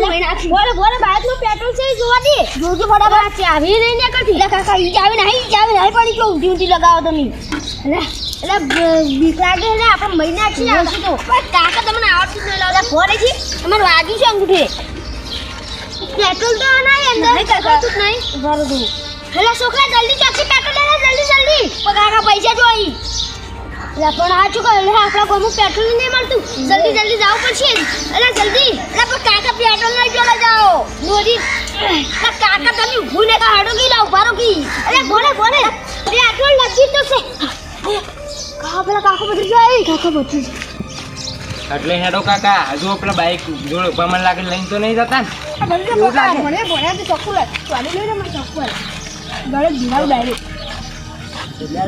બોલે. બોલે બાઈકનું પેટ્રોલ છે જોવા દે. જોજો ફટાફટ. ચાવી લઈને નીકળતી એટલે કાકા ઈ ચાવી નહીં ચાવી નહીં પડી તો ઊંધી ઊંધી લગાવો તમે. એટલે એટલે બીક લાગે ને આપણે મહિને નાખી આવશું તો. પણ કાકા તમને આવડતું નહીં ફોડે છે. અમારે વાગ્યું છે અંગૂઠે. પેટ્રોલ તો નહીં અંદર નહીં કાકા. કશું નહીં. બરોબર તું એટલે છોકરા જલ્દી ચોકસી પેટ્રોલ લેવા જલ્દી જલ્દી. કાકા પૈસા જો એટલે પણ આ શું કરે આપણા ગામમાં પેટ્રોલ નહીં મળતું. જલ્દી જલ્દી જવું પડશે એટલે જલ્દી. એટલે પણ કાકા પેટ્રોલ નહીં જોડે જાઓ. મોદી કાકા તમે ઊભું ને હાડો ગઈ લાવ બારો ગઈ. અરે બોલે બોલે. પેટ્રોલ નથી તો છે કાકા પેલા કાકો બધું જાય કાકા બધી એટલે હેડો કાકા હજુ પેલા બાઈક જોડે ઊભા મને લાગે લઈને તો નહીં જતા ને? મને ભણ્યા તો ચોખ્ખું લાગે. ચાલુ લઈને મને ચોખ્ખું લાગે. ગળે જીવાડું ડાયરેક્ટ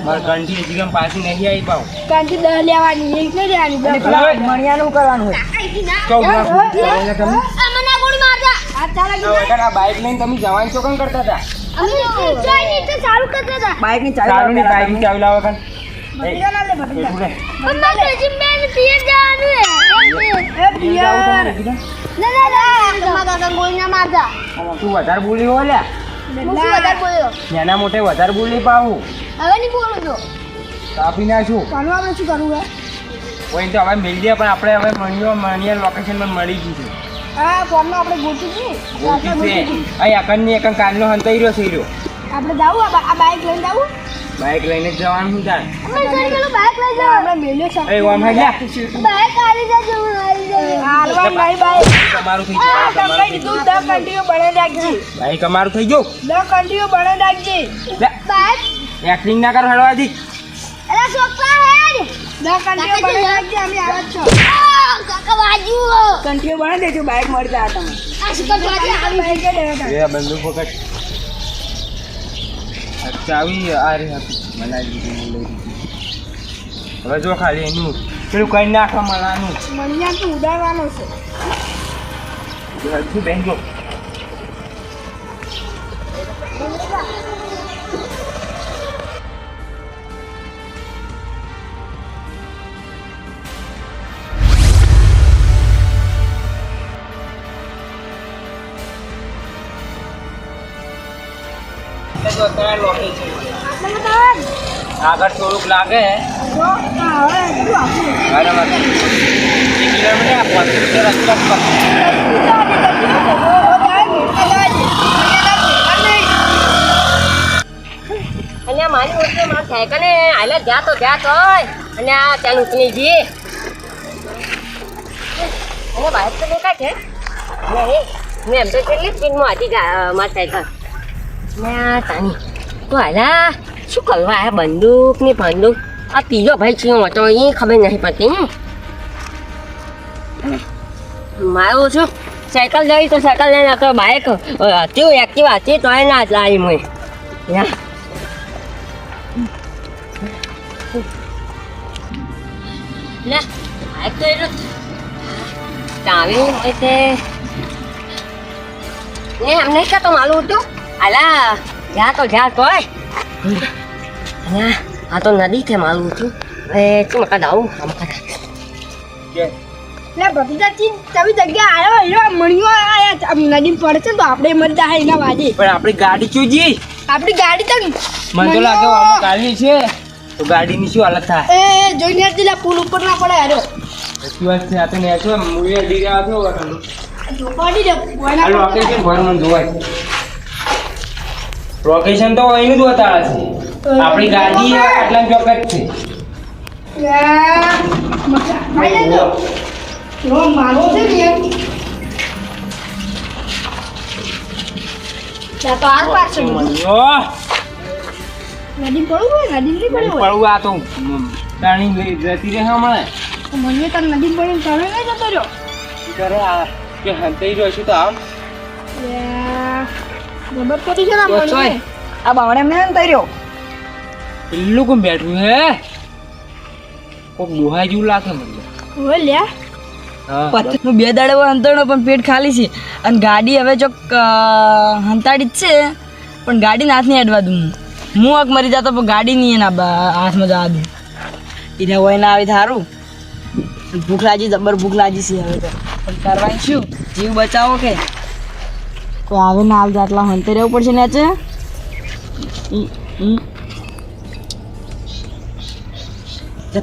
મારે કંઠી હજી કેમ પાછી નહીં આવી પાઉં કાંથી દહ લેવાની એક નહીં લેવાની મણિયાનું કરવાનું હોય. તમે ચાલે બાઈક લઈને તમે જવાનું છો કરતા હતા? ચાલુ બાઇકની ચાલુ બાઈકની ચાવી લાવો મારતા. તું વધારે બોલી હો લ્યા. વધારે બોલ્યો? નાના મોટે વધારે બોલી પાવું હવે નહીં બોલું તો. કાપી નાખશું કાનું આપણે શું કરવું હે કોઈ તો હવે મિલ ગયા પણ આપણે હવે મણિયો મણિયા લોકેશન પર મળી ગયું છે. આ ફોર્મમાં આપણે ગોતી છીએ ગોતી છે. અહીં અકન એકન કાલનો હંતાઈ રહ્યો છે રહ્યો આપણે જાવું? આ બાઈક બાઇક લઈને જાવું? બાઈક લઈને જ જવાનું તાર. અમે જઈ પેલું બાઇક લઈ જાવ આપણે મેલ્યો છે. એ ઓમ હે બાઇક આવી જજો આવી જજો. હાલવા નહીં બાઇક તમારું થઈ ગયું. તમે કીધું દસ કંટીઓ બને રાખજે ભાઈ અમારું થઈ ગયું? દસ કંટીઓ બને રાખજે એક્ટિંગ ના કરો હળવાથી અરે છોકરા હેડ. દસ કંટીઓ બને રાખજે અમે આવે છો. કાકા વાજુ કંટીઓ બને દેજો બાઈક મળી જાય તમે આ શું વાજે આવી બાઇક લેવા એ બંદૂક પકડ. ચાવી આ રે મનાઈ દીધી લઈ દીધી. હવે જો ખાલી એનું. પેલું કઈ નાખવા મળવાનું? મણિયા તો ઉડાડવાનો છે. હજુ બેન જો જો ત્રણ location છે. આગળ થોડુંક લાગે જો હા હવે થોડુંક લાગે. બરાબર. એક કિલોમીટર મારી ઓળખે મારા સાયકલે હાલે જ્યાં તો જ્યાં તો અને આ ત્યાં ઉતરી જઈએ. અને બહાર તો દેખાય છે. નહીં મેં એમ તો કેટલી સ્પીડમાં હતી મારી સાયકલ. આ તાની તો હાલા શું કરવા આ બંદૂક ને બંદૂક આ ત્રીજો ભાઈ છે હતો એ ખબર નહીં પડતી મારું છું સાયકલ જઈ તો સાયકલ લઈને તો બાઇક હતી એક્ટિવા હતી તો ના લાવી મેં આ તો એનો ચાવી તે ને એમ નહીં કે તો માલું હતું અલા જ્યાં તો જ્યાં તોય આ તો નદી છે માલું હતું એ શું મકા દાવું આ મકા કે લે ભતીજાજી તમે જગ્યા આવ્યો એનો મણિયો આયા આમ નદી પડે છે તો આપણે મરી જાય એના વાજે પણ આપણી ગાડી ચૂજી આપણી ગાડી તો મને તો લાગે આમાં કાલની છે તો ગાડીની શું હાલત થાય એ જોઈને જ પેલા પુલ ઉપર ના પડે હારો સાચી વાત છે આ તો ને છો મૂવી અડી રહ્યા છો ચોપાડી દે કોઈના લોકેશન ભર મને જોવાય લોકેશન તો અહીંનું જ બતાવે છે આપણી ગાડી આટલા ચોક્કસ છે મારો છે મને તાર નદી પડ્યું તમે નહીં જતો રહ્યો? કરે આ કે હંતાઈ રહ્યો છું તો આમ. છે આ. બાવણે એમને એમ રહ્યો. પેલું કેમ બેઠું હે? કોક દોહાઈ જેવું લાગે મને. હોય લ્યા હા. બે દાડે હંતાડો પણ પેટ ખાલી છે. અને ગાડી હવે જો હંતાડી જ છે. પણ ગાડી હાથ નહીં અડવા દઉં હું. આંખ મરી જતો પણ ગાડી નહીં એના હાથમાં જવા દઉં. એને હોય ના આવી સારું ભૂખ લાગી જબર ભૂખ લાગી છે હવે તો. પણ કરવાની શું? જીવ બચાવો કે? તો આવે ના આવે આટલા હંતે રહેવું પડશે ને છે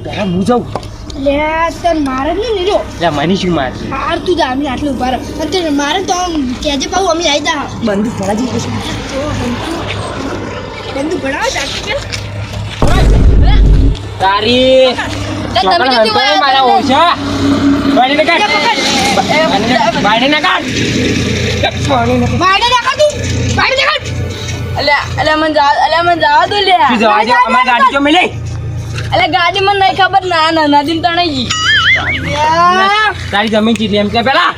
પેલા હું જાઉં. લે તન મારે ને લીધો એટલે મને શું મારે? હાર તું જા અમે આટલું ઊભા રહો. તને મારે તો આમ કહેજે પાછું અમે આવી જા. બંદૂક જઈએ બંદૂક ભણાવો જા કે તારી ચોકડ મારા ઓછા? કાઢ. કાઢ. કાઢ. અલ્યા અલ્યા મને જા અલ્યા મને જવા દો લે જવા દે અમારી ગાડી તો મિલી. અલ્યા ગાડી મને નહીં ખબર ના ના નદીમ તણાઈ ગઈ. તારી જમીન ચીટલી એમ કે પેલા?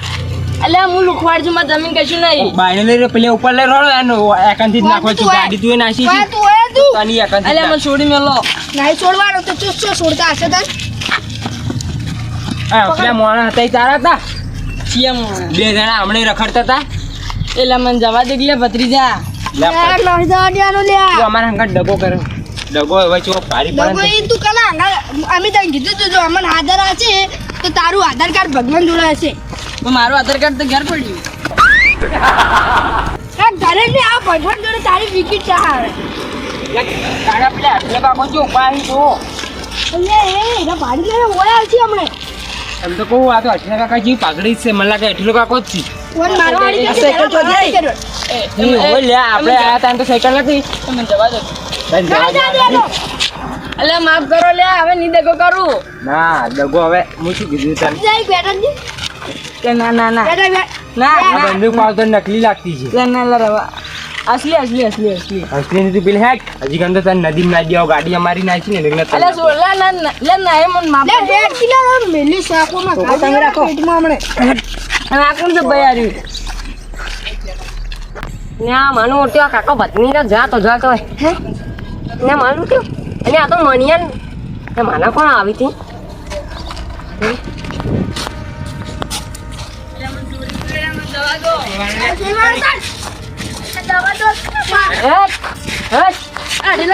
એટલે હું લુખવાડ છું મારી જમીન કશું નહીં બાઈને લઈ પેલે ઉપર લઈ રોડો એનો એકાંતી જ નાખો છું ગાડી તું એ નાસી છે. તું. હોય તું તની એકાંતી અલ્યા મને છોડી મેલો. નહીં છોડવાનો તો ચૂસ ચૂસ છોડતા હશે તને. આ પેલા મોણા હતા તારા હતા? સીએમ બે જણા હમણાં રખડતા હતા? એટલે મને જવા દે લે ભત્રીજા. લે યાર, નહીં જવાડિયાનો લ્યા. તું અમારા હંગાત ડગો કરે ડગો હવે ચો ભારી ડગો એ તું કલા અમે તને કીધું તું જો અમને આધાર હશે તો તારું આધાર કાર્ડ ભગવાન જોડે હશે. તો મારું આધાર કાર્ડ તો ઘેર પડ્યું. આ ઘરે ને આ ભગવાન જોડે તારી વિકેટ ચા આવે. તારા પેલા એટલે બાબો જો પાહી જો. એટલે એ એના ભાડી લઈને ઓળા છે હમણે. એમ તો કહું આ તો અઠલા કાકા જેવી પાઘડી છે મને લાગે એટલો કાકો જ છે. ફોન મારવા વાળી સાયકલ તો જાય. કર્યો. ઈ આપણે આયા તા તો સાયકલ નથી. તમે જવા દો. જવા જા. જા, જા, અલ્યા માફ કરો લે હવે ની દગો કરું. ના દગો હવે. હું શું કીધું તને? જઈ બેટા કે ના ના ના. ના ના બંદૂક પાવ તો નકલી લાગતી છે. લે ના લે રવા અસલી અસલી અસલી અસલી. અસલી તું પેલી હેક. હજી કંઈ તો તને નદીમાં નાખી આવો ગાડી અમારી નાખી ને લગ્ન અલે સો લે ના ના લે ના એ મન માફ લે, હેડ કિલો મેલી સાકો માં તમે રાખો. પેટમાં હમણે. અને આ કોણ છે ભાઈ ના માનું ઓટ્યો કાકો ભત્ની જા તો જા તો હે? ને માનું તો અને આ તો મણિયન ને. માના કોણ આવી હતી?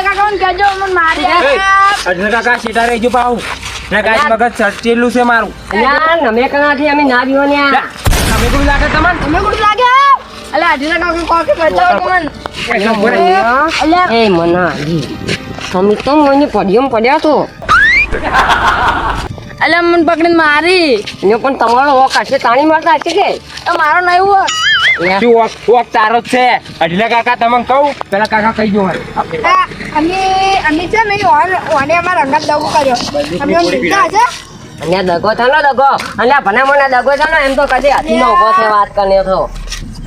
કાકા મને કહેજો મને મારી અઢળક કાકા સીટા રહેજો પાવ ને મગજ સચેલું છે મારું. યાર અમે કનાથી અમે ના બીવો ને તમે લાગે તમને લાગે? કાકા એ મના. તમે તો મને પડ્યો પડ્યા તો. અલ્યા મન પકડીને મારી. ને પણ તમારો વોક હશે તાણી મારતા હશે કે? મારો નહીં હોય. શું વોક વોક તારો છે? કાકા તમને કહું? પેલા કાકા કહી દો. અમે અમે છે ને ઓને અમારા અંગાત દગો કર્યો. અમે દગો થાનો દગો. અને આ મને દગો થાનો એમ તો કદી હાથીનો ઊભો છે વાત કર્યો તો.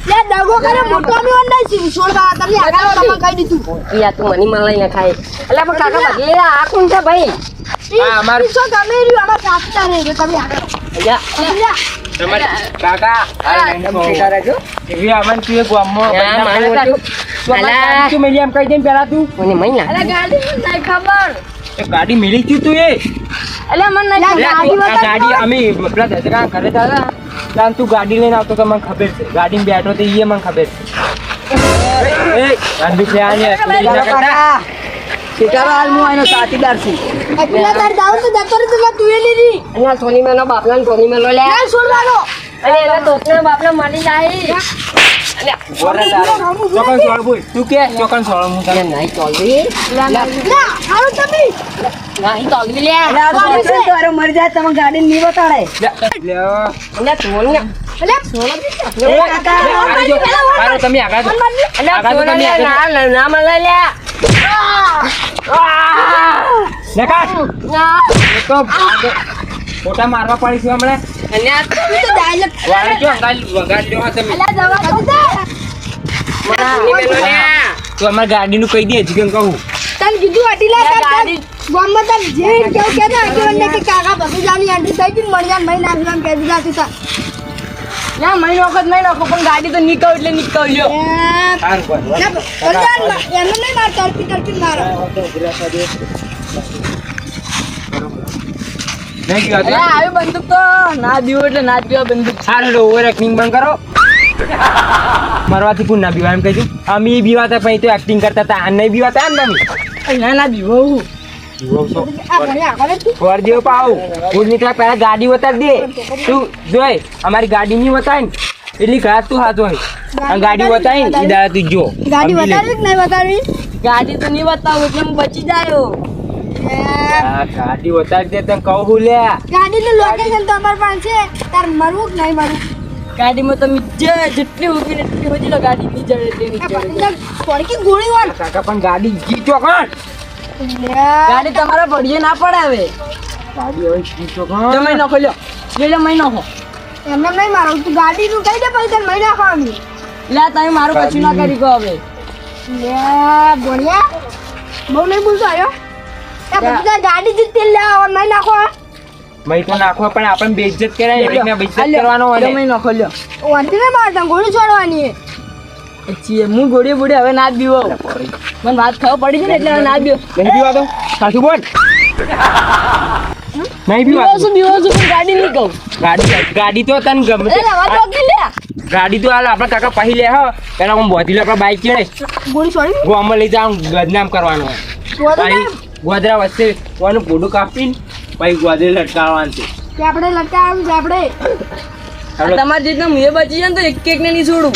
લે દગો કર્યો મોટો અમે ઓન નહીં છોડવા તમે આગળ તમે કહી દીધું. યા તું મની માં લઈને ખાય. એટલે પણ કાકા બદલી આ કોણ છે ભાઈ? હા, અમારું- શું તમે રહ્યું અમારા સાચા રહેજો તમે આગળ. અલ્યા સમજ્યા? તમારે કાકા આ લઈને સીટા રહેજો. એવી આમાં તું એક ગામમાં હા, મારું તું અમારી અલા. ગાડી તું મેલી એમ કહી દે પેલા તું. મને મહિના અલ્યા ગાડી મને ખબર? એ ગાડી મેલી તું તું એ એટલે મને ગાડી અમે પેલા દસરા ઘરે હતા ત્યાં તું ગાડી લઈને આવતો તો મને ખબર છે ગાડીમાં બેઠો તો એ મને ખબર છે એ ગાંધી છે આ ને ચોરી ના કરતા. સીતારો હાલ હું એનો સાથીદાર છું પેલા તાર દાવ તો જતો તો તું એ લીધી અને સોની મેનો બાપલા ને સોની મેલો લે ના છોડવાનો અને એના તોપના બાપલા મળી જાય તારે. તું કે ચોકન સોળ હું તને નહીં ચોલવી ના તમે નહીં ચોલવી લે મરી જાય તમે ગાડી નહીં બતાડે લે, ને તમે આગળ આગળ તમે આગળ. ના મળે. ફોટા મારવા પડીશું હમણાં તું અમાર ગાડીનું કહી દે હજી કેમ કહું. તને કીધું અઢીલા લે, ગાડી. ગામમાં તને જે કેવું કે ને આગેવાનને કે કાકા ભત્રીજાની આંટી થઈ ગઈ મણિયાન નાખી એમ કહી દીધા તું તાર. ના મહિનો વખત નહીં નાખો પણ ગાડી તો નીકળ એટલે નીકળ્યો. એ, ના, ભત્રીજાને નહીં માર તડપી તડપી મારો. નહીં ગયો અલ્યા તો? આવી બંદૂક તો. ના દીવો એટલે ના પીવા બંદૂક. સારું ઓવર એક્ટિંગ બંધ કરો. મરવાથી કોણ ના બીવા એમ કહીશું અમે બીવાતા પછી તો એક્ટિંગ કરતા હતા. અને નહીં બીવાતા એમ તમે ના ના દીવો બીવો છો. આ ભણ્યા આગળ જ તું. વર જેવો પાવ ફૂલ નીકળ્યા પહેલા ગાડી બતાવી દે. તું જોઈ અમારી ગાડી નહીં ને. એટલી ઘાત તું હાથ હોય. ગાડી બતાવી ને તું જો ગાડી સમજી કે નહીં બતાવી ગાડી તો નહીં એટલે હું બચી જાયો. ગાડી બતાવી દે તને કહું લે ગાડીનું લોકેશન તો અમારી પાસે તાર મરવું કે નહીં મરવું? ગાડીમાં તમે જે જેટલી ઊભી ને એટલી હોજી લો ગાડી ચડે એટલી નહીં આ પડકી ગોળી વાર કાકા પણ ગાડી જીતો કોણ ગાડી તમારા ભડીએ ના પડે હવે. ગાડી હોય જીતો જો તમે મહિનો ખોલ્યો. લે લે મહિનો ખો એમને નહીં મારો તું ગાડીનું કહી દે પછી તને મહિના ખાવાની. લે તમે મારું કશું ના કરી કહો હવે. લે ભણ્યા બહુ નહીં બોલતો આવ્યો ગાડી જ તેલ લેવા નહીં નાખો મય તો નાખો પણ આપણને બેઇજ્જત કરાય એટલે મેં બેઇજ્જત કરવાનો હોય ને. મહિનો ખોલ્યો વાંધી નહીં મારતા ગોળી છોડવાની છે. હું ગોળી બોડી હવે ના જ બીવો. મને વાત ખબર પડી છે ને એટલે ના જ બીવો. નહીં પીવા દો સાચું બોલ. નહીં પીવા બીવો બીવો છું ગાડી નહીં કહું. ગાડી ગાડી તો તને ગમે ગાડી તો હાલ આપણા કાકા પહી લે હો. પેલા હું બોધી લે બાઈક ચડે. ગોળી છોડી ગોમાં લઈ જાઉં બદનામ કરવાનો. ગોદરા વચ્ચે કોનું ગોડું કાપીને પછી ગોદરે લટકાવવાનું છે. કે આપણે લટકાવવાનું છે આપણે. તમારી રીતના મુએ બચી જાય ને તો એક એક ને નહીં છોડું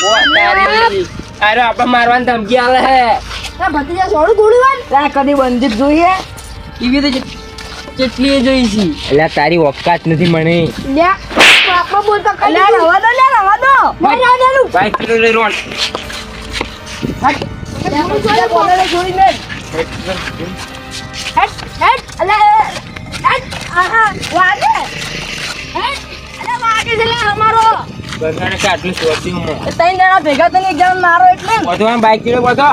અરે આપણે મારવાની ધમકી આલે હે. ભત્રીજા છોડું ગોળી વાળ ત્યાં કદી બંદૂક જોઈએ. એવી તો કેટલી એ જોઈ છે. એટલે તારી ઓકાત નથી મને. લે આપણે બોલતા કરી અલ્યા રવા દો લે રવા દો. નહીં ના દેલું બાઈક ચલો રે રોડ ગોળી છોડી બોલે છોડી મેલ હેટ હેટ અલે હેટ. હેટ અલે ભેગા થઈને એકદમ મારો એટલે. બધો બાઈક ચડે બધો.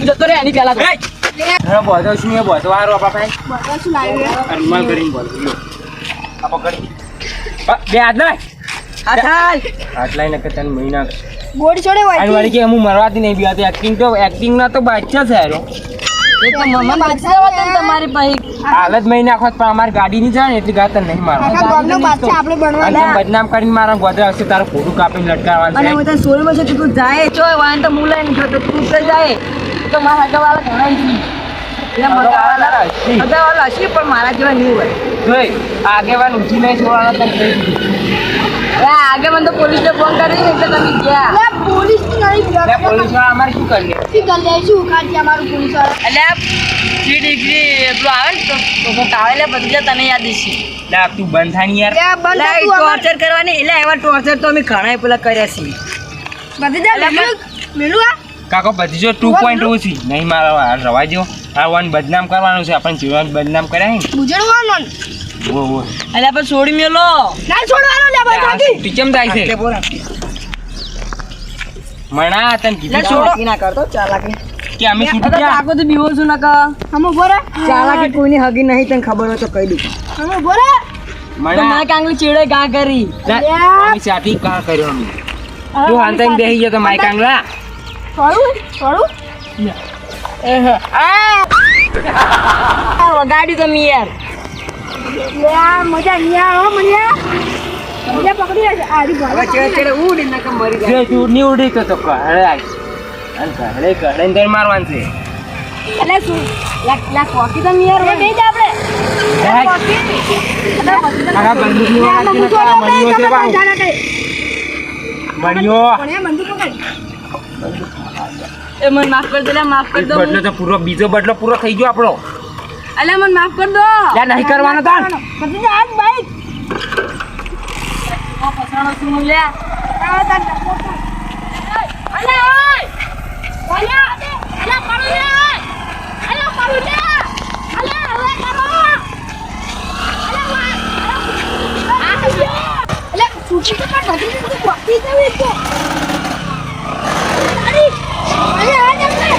જતો રે એની. હવે બધો શું એ બધો વારો આપણા. લાવ્યું કરીને બોલો લો આ પકડ. બ- હાથ ના આ થાલ. આટલા નકર તને મહિના ગોળી છોડે અને કે હું મરવાથી નહીં બી એક્ટિંગ તો એક્ટિંગ ના તો બાદશાહ છે એ તો મમ્મા બાદશાહ હતા ને તમારી પાસે હાલત મહિને આખો પણ અમારી ગાડી નહીં જાય ને એટલી ગાત નહીં મારવા આખા ગામનો બાદશાહ આપણે અને બદનામ કરીને મારા ગોદરા હશે તારું ફોટું કાપીને લટકાવવાનું અને હું તને સોળમાં છે કે તું જાય? ચો વાન તો મુલાય નહીં થતો તું તો જાય. તો મારા ઘણા જ નહીં. એટલે હશે. પણ મારા જેવા નહીં હોય. જોઈ આગેવાન ઊંચી નહીં છોડવાના તને મને તો પોલીસને ફોન કરી એટલે તમે ગયા. પોલીસની નહીં એટલે પોલીસવાળા અમારે શું કરી લે? ઠીક કરી લે? શું ખાતી અમારું પોલીસવાળા એટલે થ્રી ડિગ્રી એટલું આવે ને તો તો તો તાવે લે બધી તને યાદ છે લે તું બંધ થાની યાર. લે ટોર્ચર કરવાની. એટલે એવા ટોર્ચર તો અમે ઘણા પેલા કર્યા છીએ બધી જા મેલું આ? કાકો બધી જો ટુ પોઈન્ટ ટુ છે. નહીં મારા રવા જો આ વન બદનામ કરવાનું છે. આપણે જીવન બદનામ કર્યા ને. બુજડવાનો. ઓ ઓ એટલે પણ છોડી મેલો. ના છોડવાનો લે બાકી. તું કેમ થાય છે? મણા તને કીધું ચાલાકી ના કરતો ચાલાકી. કે અમે છૂટી ગયા? તાકો તો બીવો છું નકા? હમો બોરે ચાલાકી કોઈની હગી નહીં તને ખબર હોય તો કહી દઉં. હમો બોરે મણા મા કાંગલી ચીડે ગા કરી. લે, અમે ચાટી કા કર્યો અમે. તું હાંતાઈને બેસી ગયો તો માય કાંગલા છોડું આ વગાડી તમે યાર. લે મજા નહીં આવે હો જે તું ની ઉડી તો તો કહળે અને કહળે કહળે ને મારવાનું છે. એટલે શું? લા લા કોકી તો મિયર હોય. બેજ આપણે. બદલો તો પૂરો બીજો બદલો પૂરો થઈ ગયો આપણો. એટલે મને માફ કરી દો. નહીં કરવાનો તાર આજ બાઈક. શું લે અલે ઓય ઓય અલે પાડો લે. અલે પાડો લે અલે હવે કરો અલે વાય અલે છૂટી તો કાઢ નથી તું કોકી દેવી તો અરે આ જમે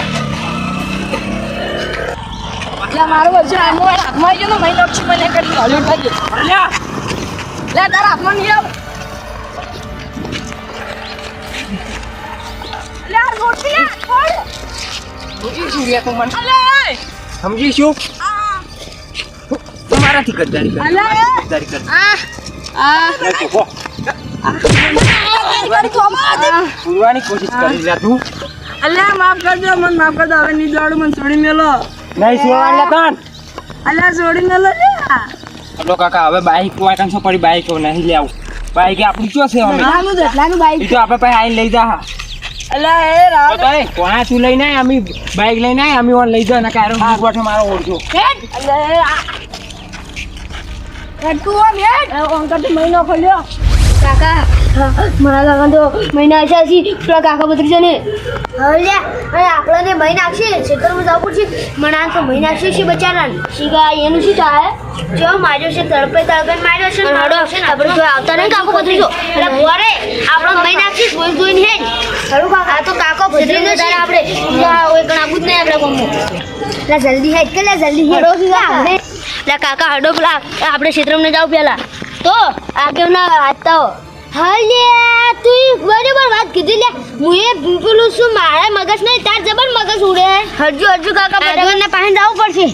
એટલે મારો વજન આમો હાથમાં ગયો ને મહિનો લક્ષ્મી મને કરી હલું થઈ ગયું લે તારા હાથમાં નહીં આવ. સમજી શું રે તું મને સમજી શું? તું ગદ્દારી ગદ્દારી કર લે પૂરવાની કોશિશ કરી રહ્યા તું. અલ્યા માફ કરજો મને માફ કરજો. હવે નહીં દોડું મને છોડી મેલો. નહીં છોડવા લે તાન. અલ્યા છોડી મેલો લે. કાકા હવે બાઈક વાય કાંસો પડી બાઈક નહીં લેવું બાઈક આપણી શું છે અમે. દસલાનું બાઈક. તો આપણે પાસે આવીને લઈ જા. અલા એ તો ભાઈ કોણા તું લઈને અમે બાઈક લઈને આય? અમે ઓન લઈ જા ને કારો ગોઠો મારો અલા આ. હેડ. મહિનો ખોલ્યો. કાકા મારા તો મહિના આશા છે. પેલા કાકા બદલી છે ને. હવે અને આપણને મહિના નાખશે ખેતરમાં જવું પડશે. મણા તો મહિના નાખશે છે બચારા શીગા એનું શું થાય? જો માર્યો છે તડપે તડપે માર્યો છે હડો આપણે આવતા નહીં કાકો બદલી જો એટલે બોરે આપણો મહિના નાખશે જોઈ જોઈને હેડ. હડો કાકા? આ તો કાકો ભજરી ન છે. આપણે. ઓય કણાબુ બુદ નહીં આપણે કોમો લા જલ્દી હેડ કે લા જલ્દી હેડ. આપણે લા કાકા હડો પેલા. આપણે ક્ષેત્રમાં જાવ પેલા. તો આગળ ના વાંચતા હો હલે તું બરાબર વાત કીધી લે. હું એ પેલું શું મારા મગજ નહીં તાર જબર મગજ ઉડે. હરજુ હરજુ કાકા બરાબર. ને પાસે જવું પડશે.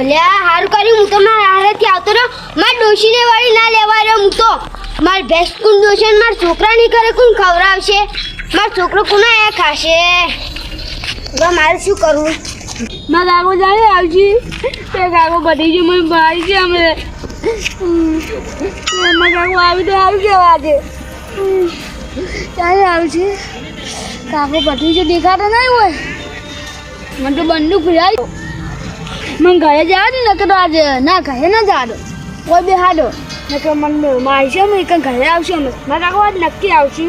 અલ્યા હારું કર્યું હું તો મારા હારેથી આવતો રહ્યો. માર ડોશીને વાળી ના લેવા રહ્યો હું તો. માર ભેંસ કોણ દોશે મારા માર છોકરા નહીં કરે કોણ ખવડાવશે? માર છોકરો કોને એ ખાશે? હવે મારે શું કરવું? મારા કાકો જાય, આવજી. તે કાકો બધી જ મને ભાઈ છે અમે મારા કાકો આવી તો આવી ગયો આજે. ક્યારે આવશે કાકો બધી જો દેખાતો નહીં હોય. મને તો બંદૂક ફિરાય મને ઘરે જવા દે, નકર આજે ના, ઘરે ના દો. કોઈ બે હાડો નકર મને છે અમે ઘરે આવશે અમે મારા કાકો આજ નક્કી આવશે.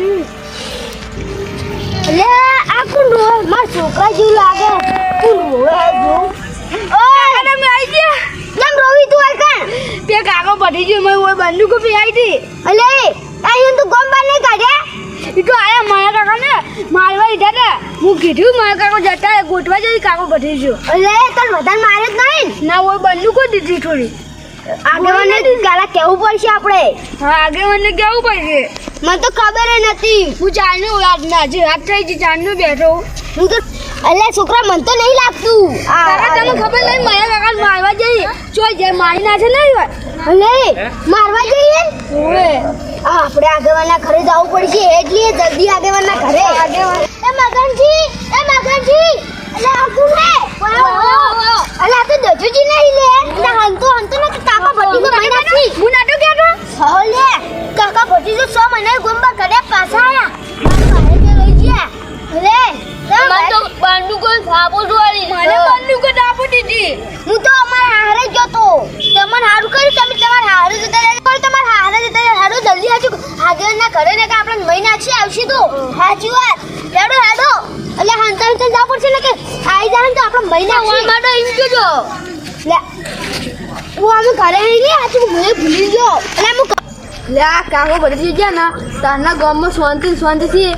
અલે આ રોવે માર છોકરા જેવું લાગે જો ઓય તમે આવી ગયા. કેમ રોવી તું આ કાન તે કાકો પડી જ મને હોય બંદૂક ફિરાઈ હતી. અલે આયું તું ગમ બાર નહીં કાઢે? એ તો આયા મારા કાકા ને મારવા લીધા હતા હું કીધું મારા કાકો જતા ગોઠવા જઈ કાકો પડી જો અલે તને વધારે મારે જ નહીં? ના હોય બંદૂકો દીધી થોડી. આગેવાને ગાલા કેવું પડશે આપણે? હા આગળ મને કેવું પડશે? મને તો ખબર નથી. હું ચારનું યાદ ના જે રાત થઈ છે ચારનું બેઠો હું. તો અલે છોકરા મને તો નહીં લાગતું. આ- તને ખબર નહીં મારા કાકા મારવા જઈ જો જે મારી ના છે નહીં અલે મારવા જઈએ? ઓએ આપણે આગેવાના ઘરે જવું પડશે. એટલે જલ્દી આગેવાના ઘરે. એ મગનજી એ મગનજી. અલે કોણ હે અલે તો દજુજી નહીં લે. એટલે હંતો હંતો ને કાકા ભટ્ટી તો મહિના હું નાટો કાકા તો સો ગુંબા કરે પાછા આયા. મારા કે લઈ ગયા. મને તો જોડી મને દીધી. હું તો અમારા હારે ગયો તો. તમને હારું કર્યું? તમે તમારા હારે જતા રહ્યા પણ તમારા હારે જતા હારું જલ્દી હાચું હાજર ના ઘરે ને કે આપણે મહિના છે આવશે તો. સાચી વાત. હેડો હેડો. એટલે હાંતા હંતા જવું પડશે ને કે આવી જાય તો આપણે મહિના છે માટે એમ કહેજો લે. હું અમે ઘરે આવી ને હાચું મને ભૂલી ગયો. એટલે હું લે આ કાકો બધી ગયા ને તારના ગામમાં શાંતિ શાંતિથી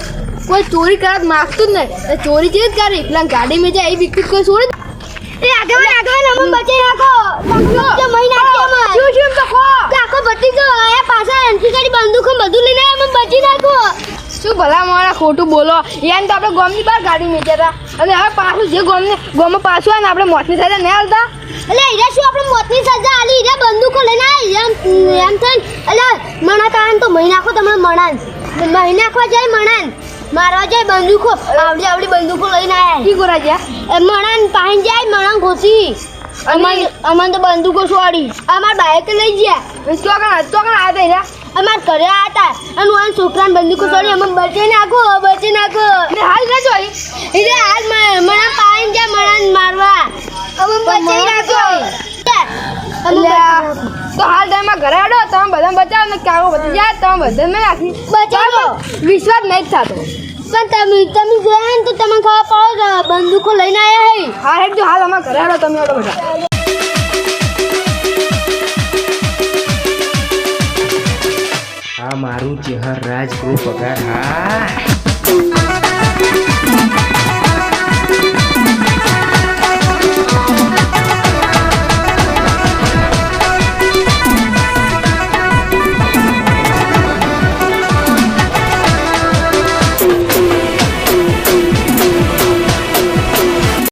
કોઈ ચોરી કરત માગતું જ નહીં. એ ચોરી જે જ કરે? પેલા ગાડીમાં જાય એ વ્યક્તિ કોઈ છોડી એ અમે બચાઈ નાખો મહિના શું શું તો કાકો ભટ્ટી તો આયા પાછા એનથી કરી બંદૂકો બધું લઈને અમે બચી નાખો. શું ભલા મારા ખોટું બોલો? યાર તો આપણે ગોમની બહાર ગાડી મેચ્યા હતા. અને હવે પાછું જે ગોમને ગોમમાં પાછું આવે ને આપણે મોતની સજા નહીં હાલતા એટલે હીરા શું આપણે મોતની સજા આલી? હીરા બંદૂકો લઈને આયા? એમ એમ થઈને એટલે મણા કાન તો મહી નાખો તમે મણાન. મહી નાખવા જાય મણાન. મારવા જાય બંદૂકો. આવડી આવડી બંદૂકો લઈને આવ્યા કી કરા ગયા? એ મણાન પાહીન જાય મણાન ઘોસી. અમાર અમાર તો બંદૂકો છોડી અમાર બાઈક લઈ ગયા. તો આગળ તો આગળ આવ્યા અમાર ઘરે હતા અને હું છોકરાને બંદૂકો છોડી અમે બચી નાખો બચી નાખો અને હાલ ના જોઈ? એટલે હાલ મને પાઈન જાય મને મારવા. અમે બચી નાખો બચી. તો હાલ તમે ઘરે આડો તમે બધા બચાવો ને કાકો બધી જાય તમે બધા મેં રાખી. બચાવો. વિશ્વાસ નહીં થતો. પણ તમે તમે જોયા ને તો તમે ખબર પડો બંદૂકો લઈને આવ્યા હે. હા હેડ જો હાલ અમારા ઘરે આડો તમે આડો બધા. આ મારું ચહેર રાજ ગ્રુપ પગાર. હા.